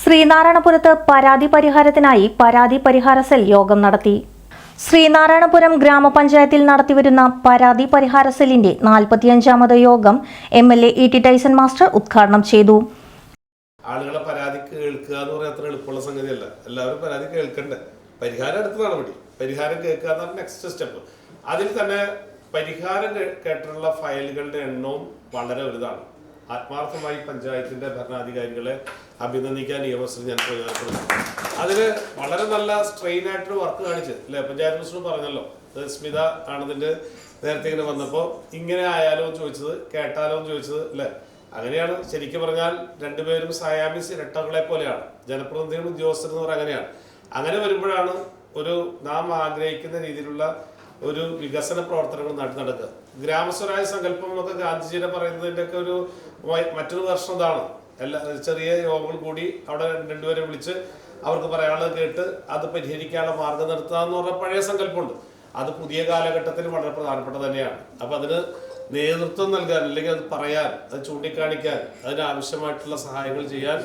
ശ്രീനാരായണപുരത്ത് പരാതി പരിഹാരത്തിനായി പരാതി പരിഹാര സെൽ യോഗം നടത്തി. ശ്രീനാരായണപുരം ഗ്രാമപഞ്ചായത്തിൽ നടത്തിവരുന്ന പരാതി പരിഹാര സെല്ലിന്റെ നാൽപ്പത്തിയഞ്ചാമത് യോഗം M L A E T Tyson master ഉദ്ഘാടനം ചെയ്തു. ആളുകളെ പരാതി കേൾക്കുക എന്ന് പറയാൻ അത്ര എളുപ്പമുള്ള സംഗതിയല്ല. എല്ലാവരും പരാതി കേൾക്കണ്ടേ? പരിഹാരം അടുത്ത നടപടി പരിഹാരം കേൾക്കുക എന്നാണ് നെക്സ്റ്റ് സ്റ്റെപ്പ് അതിൽ തന്നെ പരിഹാരം കേട്ടിട്ടുള്ള ഫയലുകളുടെ എണ്ണവും വളരെ വലുതാണ്. ആത്മാർത്ഥമായി പഞ്ചായത്തിന്റെ ഭരണാധികാരികളെ അഭിനന്ദിക്കാൻ നിയമശ്രീ ഞാൻ പ്രയോജനപ്പെടുന്നു അതിന് വളരെ നല്ല സ്ട്രെയിൻ ആയിട്ടൊരു വർക്ക് കാണിച്ച് അല്ലെ? പഞ്ചായത്ത് മിനിസ്റ്റർ പറഞ്ഞല്ലോ സ്മിത ആണതിന്റെ നേരത്തെ ഇങ്ങനെ വന്നപ്പോൾ ഇങ്ങനെ ആയാലോ ചോദിച്ചത് കേട്ടാലോ ചോദിച്ചത് അല്ലേ? അങ്ങനെയാണ്. ശരിക്കും പറഞ്ഞാൽ രണ്ടുപേരും സയാമിസ് ഇരട്ടകളെ പോലെയാണ്. ജനപ്രതിനിധികളും ഉദ്യോഗസ്ഥരും എന്ന് പറഞ്ഞാൽ അങ്ങനെയാണ്. അങ്ങനെ വരുമ്പോഴാണ് ഒരു നാം ആഗ്രഹിക്കുന്ന രീതിയിലുള്ള ഒരു വികസന പ്രവർത്തനങ്ങൾ നാട്ടിൽ നടക്കുക. ഗ്രാമസ്വരായ സങ്കല്പം എന്നൊക്കെ ഗാന്ധിജിയുടെ പറയുന്നതിന്റെ ഒക്കെ ഒരു മറ്റൊരു വർഷം ഇതാണ് എല്ലാ ചെറിയ യോഗങ്ങൾ കൂടി അവിടെ രണ്ടുപേരെ വിളിച്ച് അവർക്ക് പറയാനുള്ളത് കേട്ട് അത് പരിഹരിക്കാനുള്ള മാർഗം നിർത്തുക എന്ന് പറഞ്ഞ പഴയ സങ്കല്പമുണ്ട്. അത് പുതിയ കാലഘട്ടത്തിൽ വളരെ പ്രധാനപ്പെട്ട തന്നെയാണ്. അപ്പൊ അതിന് നേതൃത്വം നൽകാൻ അല്ലെങ്കിൽ അത് പറയാൻ അത് ചൂണ്ടിക്കാണിക്കാൻ അതിന് ആവശ്യമായിട്ടുള്ള സഹായങ്ങൾ ചെയ്യാൻ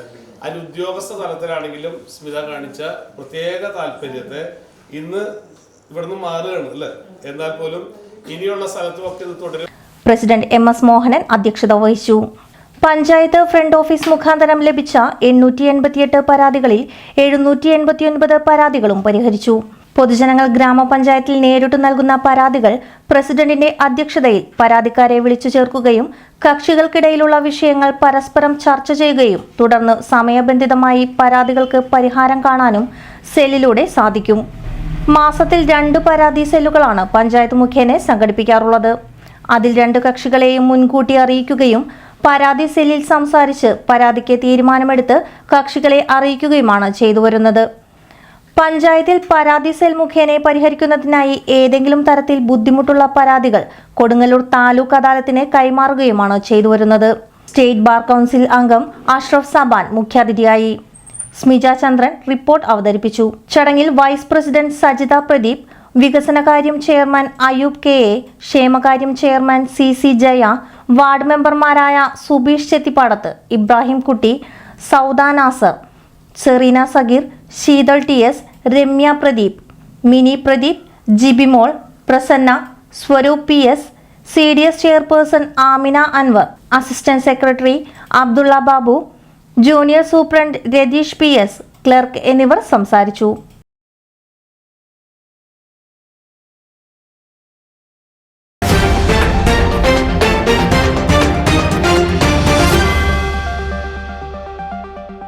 അതിന് ഉദ്യോഗസ്ഥ തലത്തിലാണെങ്കിലും സ്മിത കാണിച്ച പ്രത്യേക താല്പര്യത്തെ ഇന്ന് ഇവിടുന്ന് മാറുകയാണ് അല്ലേ? എന്നാൽ പോലും ഇനിയുള്ള സ്ഥലത്തുമൊക്കെ ഇത് തുടരും. പ്രസിഡന്റ് എം എസ് മോഹനൻ അധ്യക്ഷത വഹിച്ചു. പഞ്ചായത്ത് ഫ്രണ്ട് ഓഫീസ് മുഖാന്തരം ലഭിച്ച എണ്ണൂറ്റി എൺപത്തിയെട്ട് പരാതികളിൽ എഴുന്നൂറ്റി എൺപത്തിയൊൻപത് പരാതികളും പരിഹരിച്ചു. പൊതുജനങ്ങൾ ഗ്രാമപഞ്ചായത്തിൽ നേരിട്ട് നൽകുന്ന പരാതികൾ പ്രസിഡന്റിന്റെ അധ്യക്ഷതയിൽ പരാതിക്കാരെ വിളിച്ചു ചേർക്കുകയും കക്ഷികൾക്കിടയിലുള്ള വിഷയങ്ങൾ പരസ്പരം ചർച്ച ചെയ്യുകയും തുടർന്ന് സമയബന്ധിതമായി പരാതികൾക്ക് പരിഹാരം കാണാനും സെല്ലിലൂടെ സാധിക്കും. മാസത്തിൽ രണ്ട് പരാതി സെല്ലുകളാണ് പഞ്ചായത്ത് മുഖേന സംഘടിപ്പിക്കാറുള്ളത്. അതിൽ രണ്ട് കക്ഷികളെയും മുൻകൂട്ടി അറിയിക്കുകയും പരാതി സെല്ലിൽ സംസാരിച്ച് പരാതിക്ക് തീരുമാനമെടുത്ത് കക്ഷികളെ അറിയിക്കുകയുമാണ് ചെയ്തു വരുന്നത്. പഞ്ചായത്തിൽ പരാതി സെൽ മുഖേന പരിഹരിക്കുന്നതിനായി ഏതെങ്കിലും തരത്തിൽ ബുദ്ധിമുട്ടുള്ള പരാതികൾ കൊടുങ്ങല്ലൂർ താലൂക്ക് അദാലത്തിന് കൈമാറുകയുമാണ് ചെയ്തു വരുന്നത്. സ്റ്റേറ്റ് ബാർ കൗൺസിൽ അംഗം അഷ്റഫ് സബാൻ മുഖ്യാതിഥിയായി. സ്മിജ ചന്ദ്രൻ റിപ്പോർട്ട് അവതരിപ്പിച്ചു. ചടങ്ങിൽ വൈസ് പ്രസിഡന്റ് സജിത പ്രദീപ് വികസനകാര്യം chairman Ayub K A ക്ഷേമകാര്യം chairman C C Jaya ward മെമ്പർമാരായ Subeesh Chethipadath Ibrahim Kutty Sauda Nasar Sereena Sageer Sheethal T S Ramya Pradeep Mini Pradeep Jibimol Prasanna Swaroop P S C D S chairperson Amina Anwar assistant secretary Abdulla Babu junior superintendent Ratheesh P S clerk എന്നിവർ സംസാരിച്ചു.